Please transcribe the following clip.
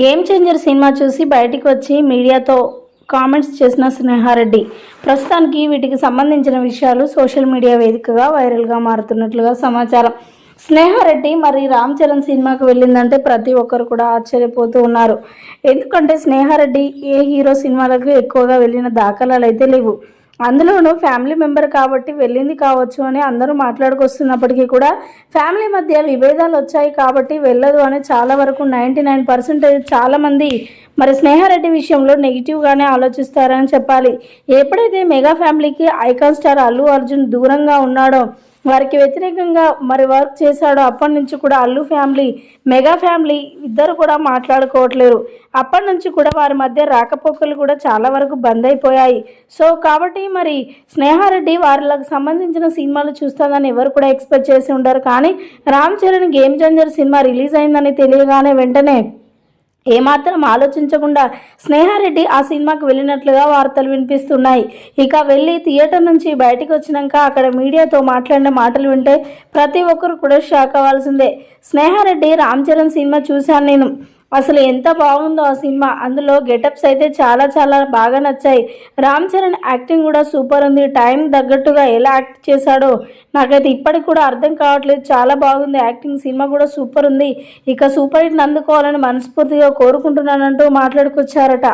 Game changer cinema చూసి బయటికి వచ్చి మీడియాతో కామెంట్స్ చేసిన స్నేహారెడ్డి ప్రస్తుతానికి వీటికి సంబంధించిన విషయాలు సోషల్ మీడియా వేదికగా వైరల్గా మారుతున్నట్లుగా సమాచారం. స్నేహారెడ్డి మరి రామ్ చరణ్ సినిమాకు వెళ్ళిందంటే ప్రతి ఒక్కరు కూడా ఆశ్చర్యపోతూ ఉన్నారు. ఎందుకంటే స్నేహారెడ్డి ఏ హీరో సినిమాలకు ఎక్కువగా వెళ్ళిన దాఖలాలు అయితే లేవు. అందులోనూ ఫ్యామిలీ మెంబర్ కాబట్టి వెళ్ళింది కావచ్చు అని అందరూ మాట్లాడుకొస్తున్నప్పటికీ కూడా ఫ్యామిలీ మధ్య విభేదాలు వచ్చాయి కాబట్టి వెళ్ళదు అని చాలా వరకు నైంటీ నైన్ పర్సెంటేజ్ చాలామంది మరి స్నేహారెడ్డి విషయంలో నెగిటివ్గానే ఆలోచిస్తారని చెప్పాలి. ఎప్పుడైతే మెగా ఫ్యామిలీకి ఐకాన్ స్టార్ అల్లు అర్జున్ దూరంగా ఉన్నాడో వారికి వ్యతిరేకంగా మరి వర్క్ చేశాడో అప్పటి నుంచి కూడా అల్లు ఫ్యామిలీ మెగా ఫ్యామిలీ ఇద్దరు కూడా మాట్లాడుకోవట్లేరు. అప్పటి నుంచి కూడా వారి మధ్య రాకపోకలు కూడా చాలా వరకు బంద్ అయిపోయాయి. సో కాబట్టి మరి స్నేహారెడ్డి వారికి సంబంధించిన సినిమాలు చూస్తుందని ఎవరు కూడా ఎక్స్పెక్ట్ చేసి ఉండరు. కానీ Ram Charan game changer cinema release అయిందని తెలియగానే వెంటనే ఏమాత్రం ఆలోచించకుండా స్నేహారెడ్డి ఆ సినిమాకు వెళ్ళినట్లుగా వార్తలు వినిపిస్తున్నాయి. ఇక వెళ్ళి థియేటర్ నుంచి బయటికి వచ్చినాక అక్కడ మీడియాతో మాట్లాడిన మాటలు వింటే ప్రతి ఒక్కరు కూడా షాక్ అవ్వాల్సిందే. స్నేహారెడ్డి రామ్ చరణ్ సినిమా చూశాను నేను. అసలు ఎంత బాగుందో ఆ సినిమా. అందులో గెటప్స్ అయితే చాలా చాలా బాగా నచ్చాయి. రామ్ చరణ్ యాక్టింగ్ కూడా సూపర్ ఉంది. టైం తగ్గట్టుగా ఎలా యాక్ట్ చేశాడో నాకైతే ఇప్పటికి కూడా అర్థం కావట్లేదు. చాలా బాగుంది యాక్టింగ్. సినిమా కూడా సూపర్ ఉంది. ఇక సూపర్ హిట్ అందుకోవాలని మనస్ఫూర్తిగా కోరుకుంటున్నానంటూ మాట్లాడుకొచ్చారట.